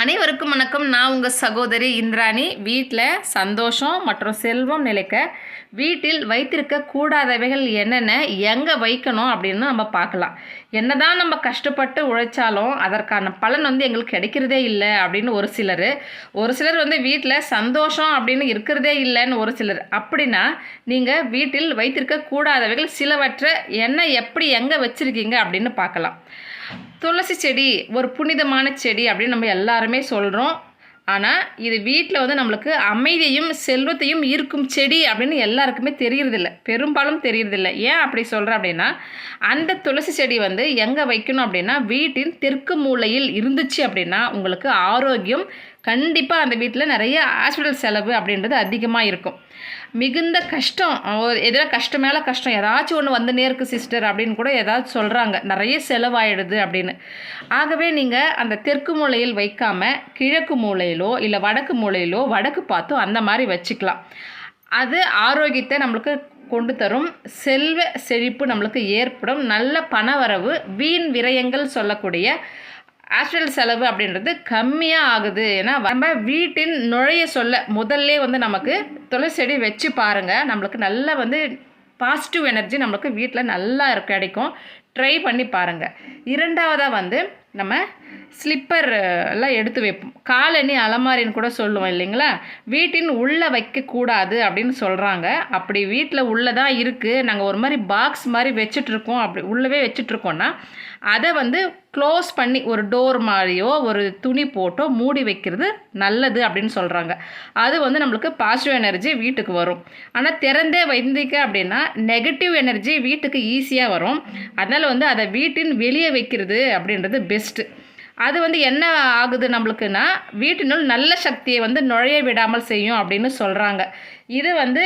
அனைவருக்கும் வணக்கம். நான் உங்கள் சகோதரி இந்திராணி. வீட்டில் சந்தோஷம் மற்றும் செல்வம் நிலைக்க வீட்டில் வைத்திருக்க கூடாதவைகள் என்னென்ன எங்கே வைக்கணும் அப்படின்னு நம்ம பார்க்கலாம். என்னதான் நம்ம கஷ்டப்பட்டு உழைச்சாலும் அதற்கான பலன் வந்து எங்களுக்கு கிடைக்கிறதே இல்லை அப்படின்னு ஒரு சிலர். ஒரு சிலர் வந்து வீட்டில் சந்தோஷம் அப்படின்னு இருக்கிறதே இல்லைன்னு ஒரு சிலர். அப்படின்னா நீங்கள் வீட்டில் வைத்திருக்க கூடாதவைகள் சிலவற்றை என்ன எப்படி எங்கே வச்சுருக்கீங்க அப்படின்னு பார்க்கலாம். துளசி செடி ஒரு புனிதமான செடி அப்படின்னு நம்ம எல்லாருமே சொல்கிறோம் ஆனால் இது வீட்டில் வந்து நம்மளுக்கு அமைதியையும் செல்வத்தையும் ஈர்க்கும் செடி அப்படின்னு எல்லாருக்குமே தெரியறதில்ல. பெரும்பாலும் தெரியறதில்ல. ஏன் அப்படி சொல்கிறேன் அப்படின்னா அந்த துளசி செடி வந்து எங்கே வைக்கணும் அப்படின்னா வீட்டின் தெற்கு மூலையில் இருந்துச்சு அப்படின்னா உங்களுக்கு ஆரோக்கியம் கண்டிப்பாக அந்த வீட்டில் நிறைய ஹாஸ்பிட்டல் செலவு அப்படின்றது அதிகமாக இருக்கும். மிகுந்த கஷ்டம். எதனா கஷ்டம் மேலே கஷ்டம். ஏதாச்சும் ஒன்று வந்துனே இருக்குது சிஸ்டர் அப்படின்னு கூட ஏதாச்சும் சொல்கிறாங்க நிறைய செலவாயிடுது அப்படின்னு. ஆகவே நீங்கள் அந்த தெற்கு மூலையில் வைக்காமல் கிழக்கு மூலையிலோ இல்லை வடக்கு மூலையிலோ வடக்கு பார்த்தோ அந்த மாதிரி வச்சுக்கலாம். அது ஆரோக்கியத்தை நம்மளுக்கு கொண்டு தரும். செல்வ செழிப்பு நம்மளுக்கு ஏற்படும். நல்ல பணவரவு வீண் விரயங்கள் சொல்லக்கூடிய ஆஸ்ட்ரல் செலவு அப்படின்றது கம்மியாக ஆகுது. ஏன்னா நம்ம வீட்டின் நுழைய சொல்ல முதல்ல வந்து நமக்கு துளசி செடி வச்சு பாருங்கள் நம்மளுக்கு நல்லா வந்து பாசிட்டிவ் எனர்ஜி நம்மளுக்கு வீட்டில் நல்லா கிடைக்கும். ட்ரை பண்ணி பாருங்கள் இரண்டாவதாக வந்து நம்ம ஸ்லிப்பர் எல்லாம் எடுத்து வைப்போம். காலணி அலமாரின்னு கூட சொல்லுவோம் இல்லைங்களா? வீட்டின் உள்ளே வைக்கக்கூடாது அப்படின்னு சொல்கிறாங்க அப்படி வீட்டில் உள்ளே தான் இருக்குது நாங்கள் ஒரு மாதிரி பாக்ஸ் மாதிரி வச்சுட்ருக்கோம் அப்படி உள்ளவே வச்சுட்ருக்கோன்னா அதை வந்து க்ளோஸ் பண்ணி ஒரு டோர் மாதிரியோ ஒரு துணி போட்டோ மூடி வைக்கிறது நல்லது அப்படின்னு சொல்கிறாங்க அது வந்து நம்மளுக்கு பாசிட்டிவ் எனர்ஜி வீட்டுக்கு வரும். ஆனால் திறந்தே வைந்திக்க அப்படின்னா நெகட்டிவ் எனர்ஜி வீட்டுக்கு ஈஸியாக வரும். அதனால் வந்து அதை வீட்டின் வெளியே வைக்கிறது அப்படின்றது பெஸ்ட்டு அது வந்து என்ன ஆகுது நம்மளுக்குன்னா வீட்டினுள் நல்ல சக்தியை வந்து நுழைய விடாமல் செய்யும் அப்படின்னு சொல்கிறாங்க இது வந்து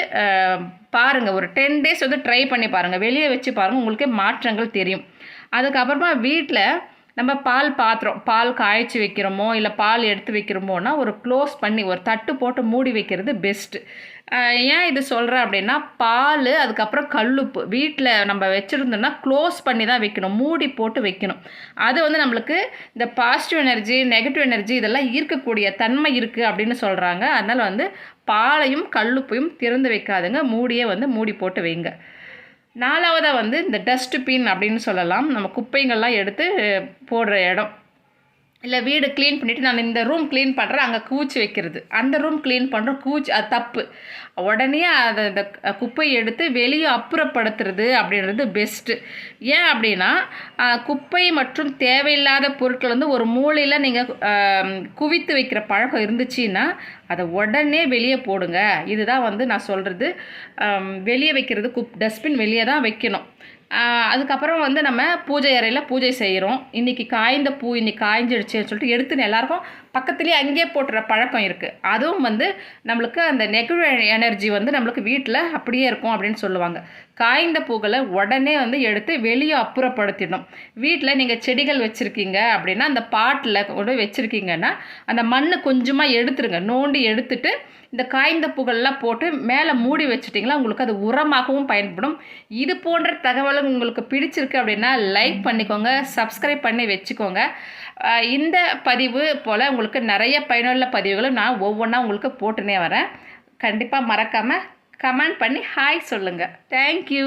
பாருங்கள் ஒரு டென் டேஸ் வந்து ட்ரை பண்ணி பாருங்கள் வெளியே வச்சு பாருங்கள் உங்களுக்கே மாற்றங்கள் தெரியும். அதுக்கப்புறமா வீட்டில் நம்ம பால் பாத்திரம் பால் காய்ச்சி வைக்கிறோமோ இல்லை பால் எடுத்து வைக்கிறோமோனா ஒரு க்ளோஸ் பண்ணி ஒரு தட்டு போட்டு மூடி வைக்கிறது பெஸ்ட்டு ஏன் இது சொல்கிறேன் அப்படின்னா பால் அதுக்கப்புறம் கல்லுப்பு. வீட்டில் நம்ம வச்சுருந்தோம்னா க்ளோஸ் பண்ணி தான் வைக்கணும். மூடி போட்டு வைக்கணும். அது வந்து நம்மளுக்கு இந்த பாசிட்டிவ் எனர்ஜி நெகட்டிவ் எனர்ஜி இதெல்லாம் ஈர்க்கக்கூடிய தன்மை இருக்குது அப்படின்னு சொல்கிறாங்க அதனால் வந்து பாலையும் கல்லுப்பையும் திறந்து வைக்காதுங்க. மூடியே வந்து மூடி போட்டு வைங்க. நாலாவதாக வந்து இந்த டஸ்ட்பின் அப்படின்னு சொல்லலாம். நம்ம குப்பைங்கள்லாம் எடுத்து போடுற இடம். இல்லை வீடு க்ளீன் பண்ணிவிட்டு நான் இந்த ரூம் க்ளீன் பண்ணுறேன் அங்கே கூச்சி வைக்கிறது. அந்த ரூம் க்ளீன் பண்ணுறோம் கூச்சி அது தப்பு. உடனே அதை இந்த குப்பையை எடுத்து வெளியே அப்புறப்படுத்துறது அப்படின்றது பெஸ்ட்டு ஏன் அப்படின்னா குப்பை மற்றும் தேவையில்லாத பொருட்கள் வந்து ஒரு மூலையில் நீங்கள் குவித்து வைக்கிற பழக்கம் இருந்துச்சுன்னா அதை உடனே வெளியே போடுங்க. இதுதான் வந்து நான் சொல்கிறது வெளியே வைக்கிறது குப் டஸ்ட்பின் வெளியே தான் வைக்கணும். அதுக்கப்புறம் வந்து நம்ம பூஜை அறையில் பூஜை செய்கிறோம் இன்றைக்கி காய்ந்த பூ இன்றைக்கி காய்ஞ்சிடுச்சுன்னு சொல்லிட்டு எடுத்துன்னு எல்லாருக்கும் பக்கத்துலேயே அங்கேயே போட்டுற பழக்கம் இருக்குது அதுவும் வந்து நம்மளுக்கு அந்த நெகட்டிவ் எனர்ஜி வந்து நம்மளுக்கு வீட்டில் அப்படியே இருக்கும் அப்படின்னு சொல்லுவாங்க. காய்ந்த பூக்களை உடனே வந்து எடுத்து வெளியே அப்புறப்படுத்திடணும். வீட்டில் நீங்கள் செடிகள் வச்சுருக்கீங்க அப்படின்னா அந்த பாட்டில் கூட வச்சுருக்கீங்கன்னா அந்த மண் கொஞ்சமாக எடுத்துருங்க. நோண்டி எடுத்துட்டு இந்த காய்ந்த புகழ்லாம் போட்டு மேலே மூடி வச்சுட்டிங்களா உங்களுக்கு அது உரமாகவும் பயன்படும். இது போன்ற தகவலும் உங்களுக்கு பிடிச்சிருக்கு அப்படின்னா லைக் பண்ணிக்கோங்க. சப்ஸ்கிரைப் பண்ணி வச்சுக்கோங்க. இந்த பதிவு போல் உங்களுக்கு நிறைய பயனுள்ள பதிவுகளும் நான் ஒவ்வொன்றா உங்களுக்கு போட்டுனே வரேன். கண்டிப்பாக மறக்காமல் கமெண்ட் பண்ணி ஹாய் சொல்லுங்கள் தேங்க்யூ